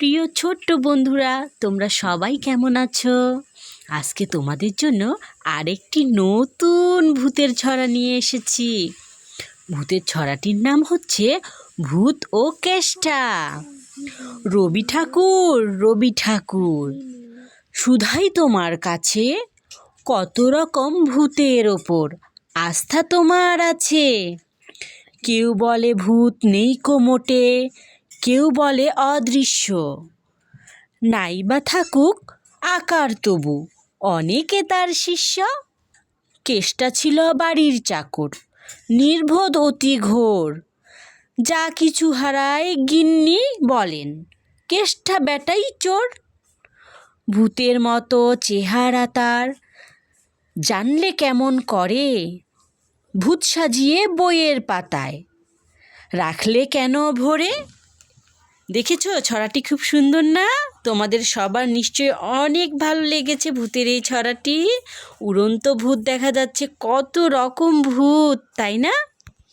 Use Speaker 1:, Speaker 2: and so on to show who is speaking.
Speaker 1: প্রিয় ছোট্ট বন্ধুরা, তোমরা সবাই কেমন আছো? আজকে তোমাদের জন্য আরেকটি নতুন ভূতের ছড়া নিয়ে এসেছি। ভূতের ছড়াটির নাম হচ্ছে ভূত ও কেষ্টা। রবি ঠাকুর রবি ঠাকুর, সুধাই তোমার কাছে কত রকম ভূতের ওপর আস্থা তোমার আছে? কেউ বলে ভূত নেই কোমোটে কেউ বলে অদৃশ্য। নাইবা থাকুক আকার তবু। অনেকে তার শিষ্য। কেষ্টা ছিল বাড়ির চাকর, নির্বোধ অতি ঘোর। যা কিছু হারায় গিন্নি বলেন, কেষ্টা বেটাই চোর। ভূতের মতো চেহারা তার। জানলে কেমন করে? ভূত সাজিয়ে বইয়ের পাতায়। রাখলে কেন ভরে? দেখেছ? ছড়াটি খুব সুন্দর না? তোমাদের সবার নিশ্চয়ই অনেক ভালো লেগেছে ভূতের এই ছড়াটি। উড়ন্ত ভূত দেখা যাচ্ছে, কত রকম ভূত, তাই না?